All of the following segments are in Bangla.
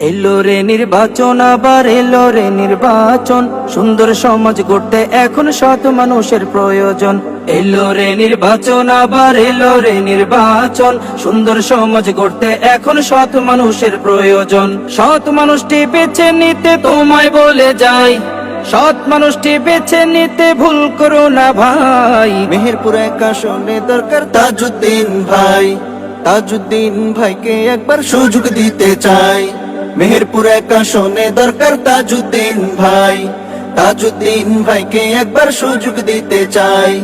এলো রে নির্বাচন, আবার এলো রে নির্বাচন। সুন্দর সমাজ গড়তে এখন সৎ মানুষের প্রয়োজন। এলো রে নির্বাচন, আবার এলো রে নির্বাচন। সুন্দর সমাজ গড়তে এখন সৎ মানুষের প্রয়োজন। সৎ মানুষটি বেছে নিতে তোমায় বলে যাই। সৎ মানুষটি বেছে নিতে ভুল করো না ভাই। মেহেরপুর একা শোনে দরকার তাজুদ্দিন ভাই। তাজুদ্দিন ভাইকে একবার সুযোগ দিতে চাই। মেহেরপুর একা শোনে দরকার তাজুদ্দিন ভাই। তাজুদ্দিন ভাইকে একবার সুযোগ দিতে চাই।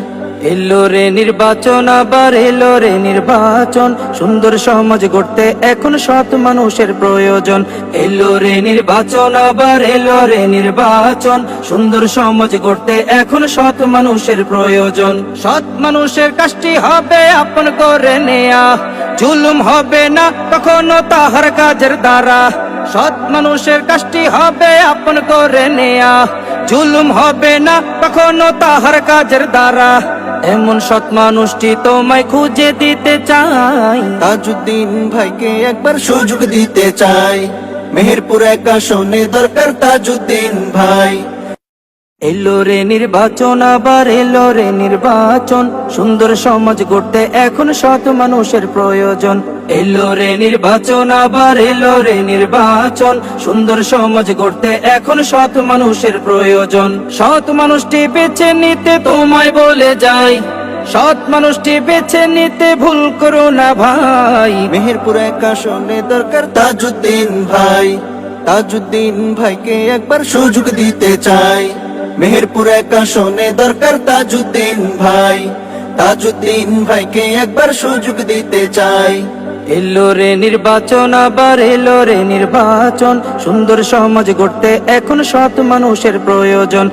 এলো রে নির্বাচন, আবার এলো রে নির্বাচন। সুন্দর সমাজ গড়তে এখন সৎ মানুষের প্রয়োজন। এলো রে নির্বাচন, আবার এলো রে নির্বাচন। সুন্দর সমাজ গড়তে এখন সৎ মানুষের প্রয়োজন। সৎ মানুষের কাজটি হবে আপন করে নেয়া। জুলুম হবে না কখনো তাহার কাজের দ্বারা। সৎ মানুষের কাজটি হবে আপন করে নেয়া। জুলুম হবে না কখনো তাহার কাজের দ্বারা। এমন সৎ মানুষটি তোমায় খুঁজে দিতে চাই। তাজুদ্দিন ভাইকে একবার সুযোগ দিতে চাই। মেহেরপুর একা শোনে দরকার তাজুদ্দিন ভাই। এলো রে নির্বাচন আবার এলো রে নির্বাচন। সুন্দর সমাজ গড়তে এখন সৎ মানুষের প্রয়োজন। এলো রে নির্বাচন, আবার এলো রে নির্বাচন। সুন্দর সমাজ গড়তে এখন সৎ মানুষের প্রয়োজন। সৎ মানুষটি বেছে নিতে তোমায় বলে যাই। সৎ মানুষটি বেছে নিতে ভুল করো না ভাই। মেহেরপুর একা শোনে দরকার তাজুদ্দিন ভাই। তাজুদ্দিন ভাইকে একবার সুযোগ দিতে চাই। মেহেরপুর একা শোনে দরকার তাজুদ্দিন ভাই। তাজুদ্দিন ভাইকে একবার সুযোগ দিতে চাই। এলো রে নির্বাচন আবার এলো রে নির্বাচন। সুন্দর সমাজ গড়তে এখন সৎ মানুষের প্রয়োজন।